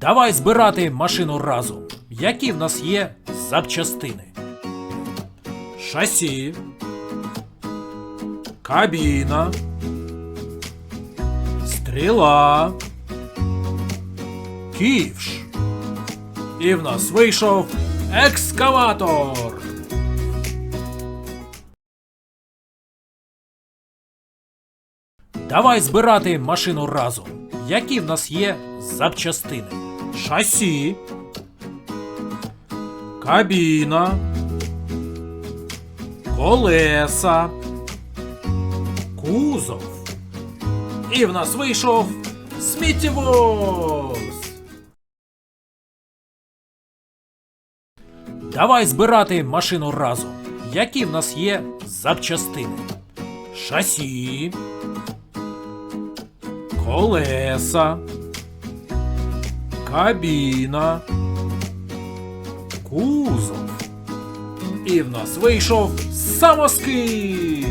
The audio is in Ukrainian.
Давай збирати машину разом. Які в нас є запчастини? Шасі. Кабіна. Стріла. Ківш. І в нас вийшов екскаватор. Давай збирати машину разом. Які в нас є запчастини? Шасі. Кабіна. Колеса. Кузов. І в нас вийшов сміттєвоз. Давай збирати машину разом. Які в нас є запчастини? Шасі. Колеса. Кабіна. Кузов. І в нас вийшов самоскид.